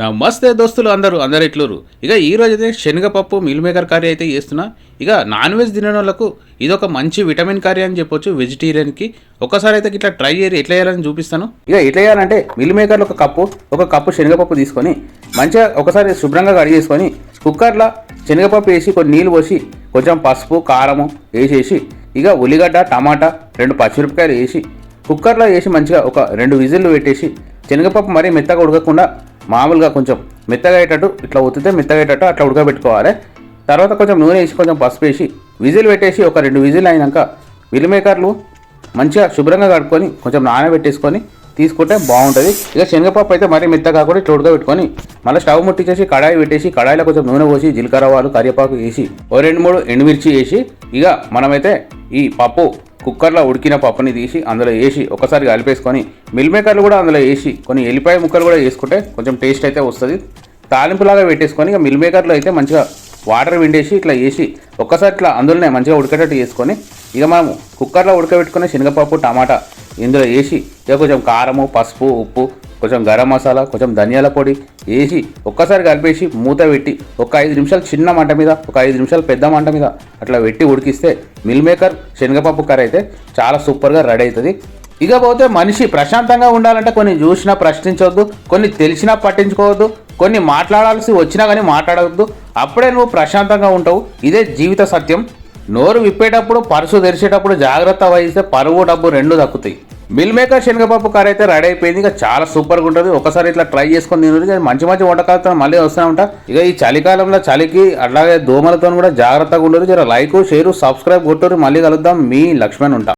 నమస్తే దోస్తులు అందరూ అందరు ఇట్లూరు ఇక ఈ రోజు అయితే శనగపప్పు మిల్ మేకర్ కర్రీ అయితే చేస్తున్నా. ఇక నాన్ వెజ్ తినే వాళ్ళకు ఇది ఒక మంచి విటమిన్ కర్రీ అని చెప్పొచ్చు వెజిటేరియన్కి. ఒకసారి అయితే ఇట్లా ట్రై చేయాలి ఎట్లా చేయాలని చూపిస్తాను. ఇక ఎట్లా చేయాలంటే మిల్ మేకర్లో ఒక కప్పు ఒక కప్పు శనగపప్పు తీసుకొని మంచిగా ఒకసారి శుభ్రంగా కడిగేసుకొని కుక్కర్లో శనగపప్పు వేసి కొన్ని నీళ్ళు పోసి కొంచెం పసుపు కారము వేసేసి ఇక ఉల్లిగడ్డ టమాటా రెండు పచ్చిమిరపకాయలు వేసి కుక్కర్లో వేసి మంచిగా ఒక రెండు విజిల్లు పెట్టేసి శనగపప్పు మరీ మెత్తగా ఉడకకుండా మామూలుగా కొంచెం మెత్తగా అయ్యేటట్టు ఇట్లా ఉత్తితే మెత్తగయ్యేటట్టు అట్లా ఉడకబెట్టుకోవాలి. తర్వాత కొంచెం నూనె వేసి కొంచెం పసుపు వేసి విజిల్ పెట్టేసి ఒక రెండు విజిల్ అయినాక విల్ మేకర్లు మంచిగా శుభ్రంగా కడుక్కొని కొంచెం నానబెట్టేసుకొని తీసుకుంటే బాగుంటుంది. ఇక శనగపప్పు అయితే మరీ మెత్తగా కాకుండా ఇట్లా ఉడకబెట్టుకొని మళ్ళీ స్టవ్ ముట్టించేసి కడాయి పెట్టేసి కడాయిలో కొంచెం నూనె పోసి జీలకర్ర ఆవాలు కరివేపాకు వేసి ఓ రెండు మూడు ఎండుమిర్చి వేసి ఇక మనమైతే ఈ పప్పు కుక్కర్లో ఉడికిన పప్పుని తీసి అందులో వేసి ఒకసారి కలిపేసుకొని మిల్ మేకర్లు కూడా అందులో వేసి కొన్ని ఎల్లిపాయ ముక్కలు కూడా వేసుకుంటే కొంచెం టేస్ట్ అయితే వస్తుంది. తాలింపులాగా పెట్టేసుకొని ఇక మిల్ మేకర్లో అయితే మంచిగా వాటర్ విండేసి ఇట్లా వేసి ఒక్కసారి ఇట్లా అందులోనే మంచిగా ఉడికేటట్టు చేసుకొని ఇక మనం కుక్కర్లో ఉడకబెట్టుకున్న శనగపప్పు టమాటా ఇందులో వేసి ఇక కొంచెం కారము పసుపు ఉప్పు కొంచెం గరం మసాలా కొంచెం ధనియాల పొడి వేసి ఒక్కసారి కలిపేసి మూత పెట్టి ఒక ఐదు నిమిషాలు చిన్న మంట మీద ఒక ఐదు నిమిషాలు పెద్ద మంట మీద అట్లా పెట్టి ఉడికిస్తే మిల్ మేకర్ శనగపప్పు కర్రీ అయితే చాలా సూపర్గా రెడీ అవుతుంది. ఇకపోతే మనిషి ప్రశాంతంగా ఉండాలంటే కొన్ని చూసినా ప్రశ్నించవద్దు కొన్ని తెలిసినా పట్టించుకోవద్దు కొన్ని మాట్లాడాల్సి వచ్చినా కానీ మాట్లాడవద్దు అప్పుడే నువ్వు ప్రశాంతంగా ఉంటావు. ఇదే జీవిత సత్యం. నోరు విప్పేటప్పుడు పరుసు తెరిచేటప్పుడు జాగ్రత్త వహిస్తే పరువు డబ్బు రెండు దక్కుతాయి. మిల్ మేకర్ శనగపప్పు కర్రీ అయితే రెడీ అయిపోయింది. ఇక చాలా సూపర్గా ఉంటుంది. ఒకసారి ఇట్లా ట్రై చేసుకొని తినదు మంచి మంచి వంటకాలతో మళ్ళీ వస్తూ ఉంటా. ఇక ఈ చలికాలంలో చలికి అలాగే దోమలతో కూడా జాగ్రత్తగా ఉండరు జర లైక్ షేరు సబ్స్క్రైబ్ కొట్టురు మళ్ళీ కలుద్దాం. మీ లక్ష్మణ్ ఉంటా.